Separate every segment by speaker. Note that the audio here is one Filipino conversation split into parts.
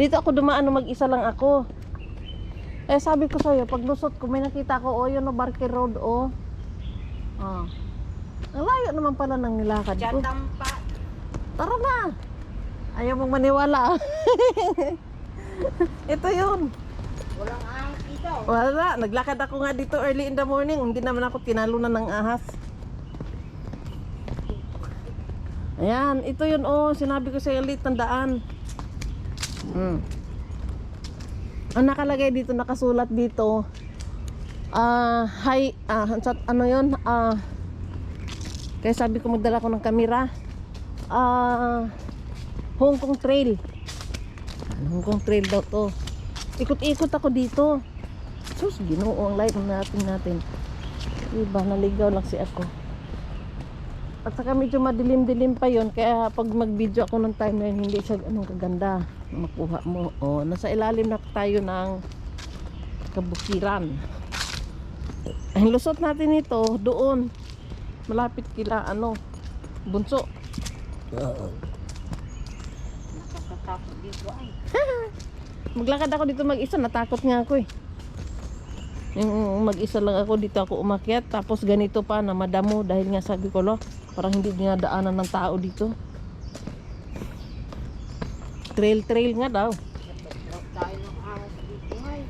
Speaker 1: Dito ako dumaan na mag-isa lang ako. Eh sabi ko sa'yo, pag lusot ko, may nakita ko, oh, yun o, Barker Road, oh. Ah. Ang layo naman pala ng nilakad ko.
Speaker 2: Diyan tampa.
Speaker 1: Tara na! Ayaw mong maniwala. Ito yun.
Speaker 2: Walang ahas dito.
Speaker 1: Wala, naglakad ako nga dito early in the morning. Hindi naman ako tinalunan ng ahas. Ayan, ito yun oh, sinabi ko sa ulit, tandaan. Hmm. Ang nakalagay dito, nakasulat dito, ah, hi, ah, sa- ano yun, ah, kaya sabi ko magdala ko ng kamera, ah, Hong Kong Trail. Hong Kong Trail daw to. Ikot-ikot ako dito. Sus, ginoo ang light natin natin. Diba, naligaw lang si ako. At saka medyo madilim-dilim pa yon kaya pag mag-video ako ng time na yun, hindi siya anong kaganda makuha mo. O, nasa ilalim na tayo ng kabukiran. Ang lusot natin ito, doon. Malapit kila, ano, bunso.
Speaker 2: Nakakatakot dito ay.
Speaker 1: Maglakad ako dito mag-isa, natakot nga ako eh. Yung mag-isa lang ako, dito ako umakyat. Tapos ganito pa na madamo dahil nga sabi ko, lo, parang hindi dinadaanan ng tao dito. Trail-trail nga daw.
Speaker 2: Huwag tayo ng ahas dito ay.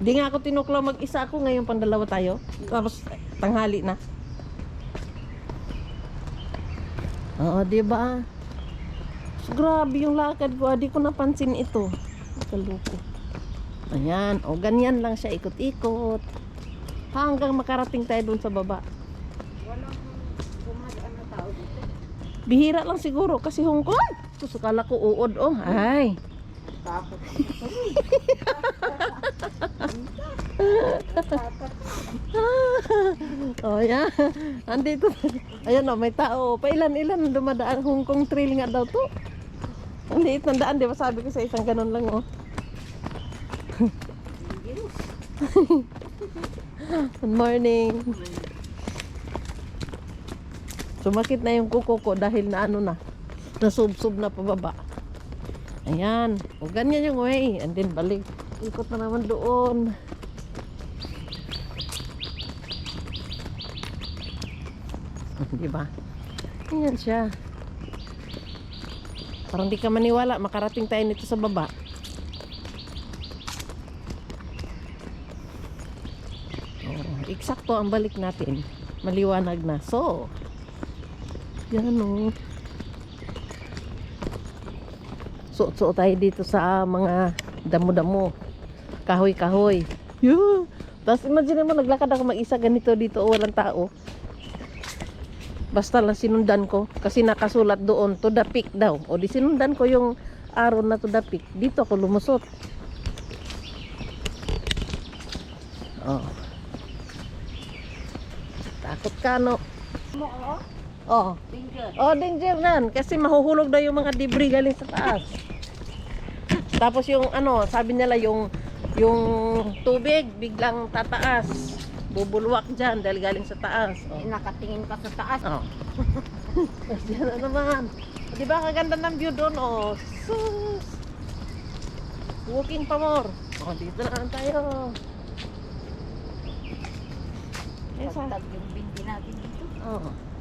Speaker 1: Di nga ako tinuklaw mag-isa ako, ngayon pang dalawa tayo. Tapos tanghali na. Oo, di ba? So, grabe yung lakad ko. ah. Di ko napansin ito. Kaluko. Ayan. O, ganyan lang siya. Ikot-ikot. Hanggang makarating tayo dun sa baba.
Speaker 2: Walang gumadaan na tao dito.
Speaker 1: Bihira lang siguro kasi Hong Kong. Susukala ko uod oh. Ay. Oh, yan. Andito. Ayan oh, may tao. Pailan-ilan dumadaan Hong Kong Trail nga daw to. Ang liit ng daan, di ba sabi ko sa isang ganun lang oh. Good morning. Sumakit na yung kuko ko dahil na ano na. Nasubsob na pababa. Ayan. O ganyan yung way. And then balik. Ikot na naman doon. Di ba? Ayan siya. Parang di ka maniwala. Makarating tayo nito sa baba. Oh, eksakto ang balik natin. Maliwanag na. So, yan o. Suot-suot tayo dito sa mga damo-damo. Kahoy-kahoy. Yeah. Tapos imagine mo, naglakad ako mag-isa ganito dito o walang tao. Basta lang sinundan ko kasi nakasulat doon to the peak daw. O di sinundan ko yung araw na to the peak. Dito ako lumusot. Oh. Takot ka no?
Speaker 2: Mo oh.
Speaker 1: Oh.
Speaker 2: Finger.
Speaker 1: Oh, danger nan. Kasi mahuhulog daw yung mga debris galing sa taas. Tapos yung ano, sabi nila yung yung tubig biglang tataas. Bubulwak dyan dahil galing sa taas.
Speaker 2: Eh,
Speaker 1: Oh.
Speaker 2: nakatingin ka sa taas.
Speaker 1: Oh. Tapos yan na naman. Di ba kaganda ng view doon? Oh, sus. Walking pa more. Oh, dito na tayo. Eh, sa...
Speaker 2: Tagtag yung bindi natin dito.
Speaker 1: Oo.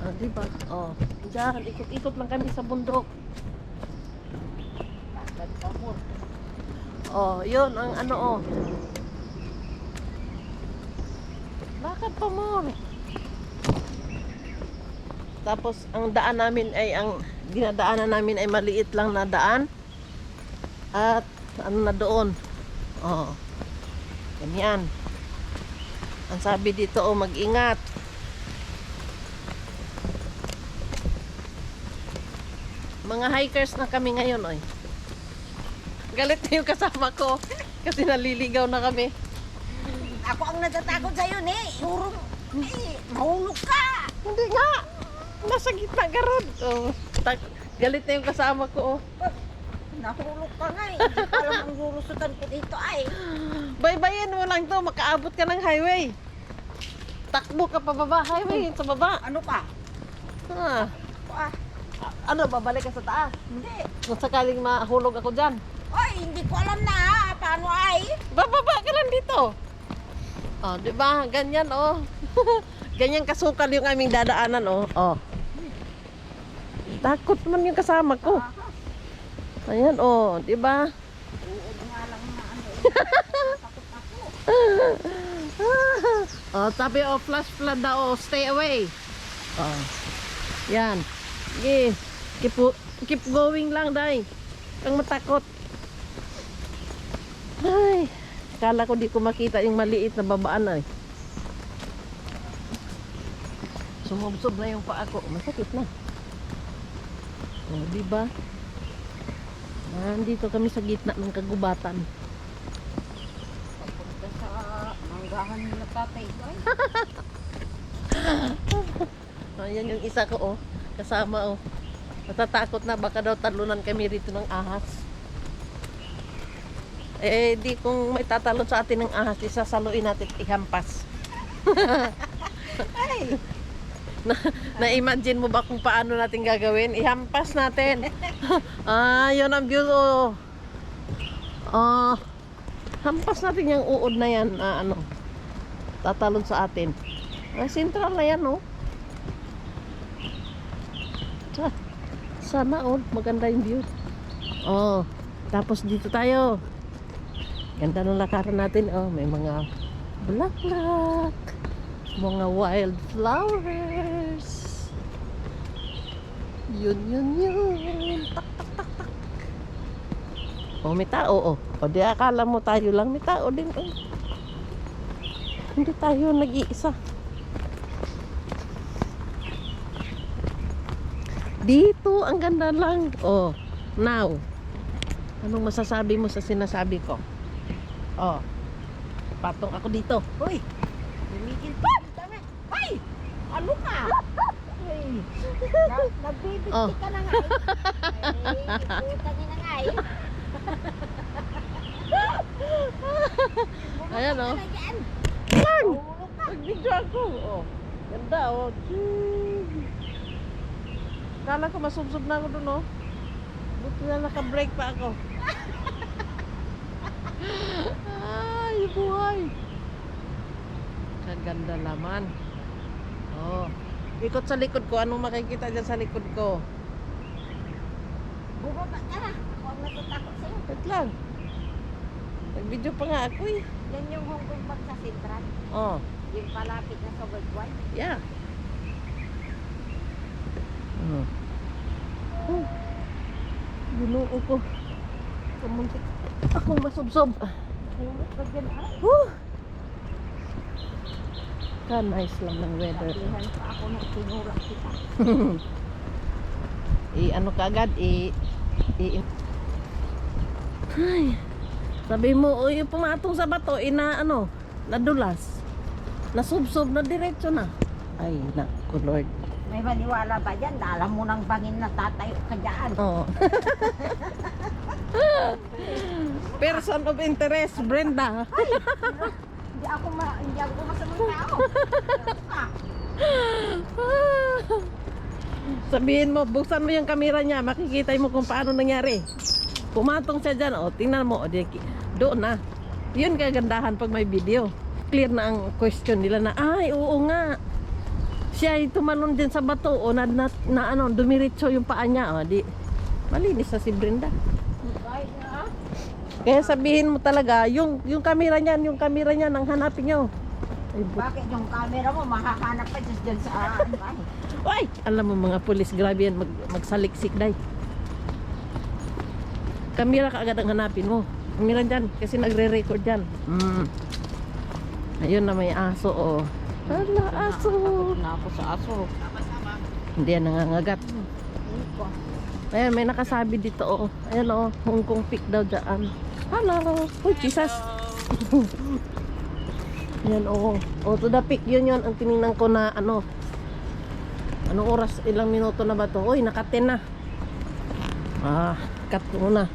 Speaker 1: Ah, di ba? Oh. Diyan, ikot-ikot lang kami sa bundok. Oh, yun ang ano oh. Bakit pa mo? Tapos ang daan namin ay ang dinadaanan namin ay maliit lang na daan. At ano na doon. Oh. Ganyan. Ang sabi dito oh, mag-ingat. Mga hikers na kami ngayon, oy. Galit na yung kasama ko kasi naliligaw na kami.
Speaker 2: Ako ang natatakot sa'yo, ne. Urong. Eh, mahulog ka.
Speaker 1: Hindi nga. Nasa gitna garod. Oh, tag- galit na yung kasama ko. Oh.
Speaker 2: Nahulog ka nga eh. Hindi pa alam ang lulusutan ko dito ay.
Speaker 1: Baybayin mo lang to, makaabot ka ng highway. Takbo ka pa baba, highway, sa baba.
Speaker 2: Ano pa?
Speaker 1: Ah, Ano, babalik ka sa taas?
Speaker 2: Hindi.
Speaker 1: Kung sakaling mahulog ako dyan.
Speaker 2: Ay, hindi ko alam na ha, paano ay.
Speaker 1: Bababa ka lang dito. Oh, di ba? Ganyan, oh. Ganyan kasukal yung aming dadaanan, oh. Oh. Takot man yung kasama ko. Ayan, oh. Di ba?
Speaker 2: Uod nga lang na ano.
Speaker 1: oh, sabi, oh, flash flood daw, oh, stay away. Oh. Yan. Sige. Keep, keep going lang, day. Kang matakot. Ay. Kala ko di ko makita yung maliit na babaan ay. Sumubsob na yung paa ko. Masakit na. Oh, di ba? Nandito kami sa gitna ng kagubatan.
Speaker 2: Papunta sa manggahan nila tatay.
Speaker 1: Ayan yung isa ko, oh. Kasama, oh. Natatakot na, baka daw talunan kami rito ng ahas. Eh, di kung may tatalon sa atin ng ahas, isasaluin natin ihampas.
Speaker 2: Ay,
Speaker 1: na, na-imagine mo ba kung paano natin gagawin? Ihampas natin. ah, yun ang view, oh. Ah, hampas natin yung uod na yan, ah, ano, tatalon sa atin. Ah, sentral na yan, oh. Sa- Sana, oh, maganda yung view. Oh, tapos dito tayo. Ganda ng lakaran natin, oh, may mga bulaklak, mga wildflowers. Yun, yun, yun. Tak, tak, tak, tak. Oh, may tao, oh. O, di akala mo tayo lang, may tao din, oh. Hindi tayo nag-iisa. Dito, ang ganda lang. Oh, now. Anong masasabi mo sa sinasabi ko? Oh, patong ako dito.
Speaker 2: uy. Lumigil pa. Ay, ano ka? Ay, na, nagbibigti
Speaker 1: Oh.
Speaker 2: ka na nga. Ay, ibutan niya na nga eh.
Speaker 1: Ayan,
Speaker 2: ka.
Speaker 1: Nag-video ako. Oh, ganda, oh. Ching. Kala ko masubsob na ako dun, oh. Buti na naka-break pa ako. Ay, buhay. Kaganda naman. Oh. Ikot sa likod ko. Anong makikita dyan sa likod ko?
Speaker 2: Bumaba ka na. Ang natatakot sa'yo.
Speaker 1: Wait lang. Nag-video pa nga ako eh.
Speaker 2: Yan yung Hong Kong sa Sentral.
Speaker 1: Oh,
Speaker 2: Yung palapit na sa Worldwide.
Speaker 1: yeah. Oh. Oh. Ginoo ko. Kamuntik. Akong masubsob.
Speaker 2: Hulog ka
Speaker 1: nice lang ng weather.
Speaker 2: Ako nung tinura kita.
Speaker 1: I ano ka agad i, i Ay. Sabi mo, o yung pumatong sa bato, ina ano, nadulas. Nasubsob na diretso na. Ay, naku Lord.
Speaker 2: May maniwala ba dyan? Alam mo nang bangin na tatayo ka dyan.
Speaker 1: Oo. Person of interest, Brenda.
Speaker 2: Hindi ako ma hindi ako masamang tao. Ah,
Speaker 1: Sabihin mo, buksan mo yung kamera niya, makikita mo kung paano nangyari. Pumatong siya dyan, o, tingnan mo, o, di, doon na. Yun kagandahan pag may video. Clear na ang question nila na, ay, oo nga. Siya ay tumalon din sa bato, o, na, na, na ano, dumiritso yung paa niya, o, di, malinis na si Brenda. Kaya sabihin mo talaga, yung, yung kamera niyan, yung kamera niyan, ang hanapin niyo. Ay,
Speaker 2: Bakit yung camera mo mahahanap pa dyan, dyan sa ano ay.
Speaker 1: Ay, alam mo mga pulis, grabe yan, mag, magsaliksik day. Kamera ka agad ang hanapin mo. Kamera dyan, kasi nagre-record dyan. Mm. Ayun na may aso, oh. Hala, aso.
Speaker 2: Nakakatakot na ako sa aso.
Speaker 1: Hindi yan nangangagat. Ayan, may nakasabi dito, oh. Ayan, oh. Hong Kong pick daw dyan. Hello. Uy, Jesus. Ayan, oh. Oh, to the pick. Yun yun ang tinignan ko na, ano, Anong oras? Ilang minuto na ba to? Uy, naka 10 na. Ah, cut muna.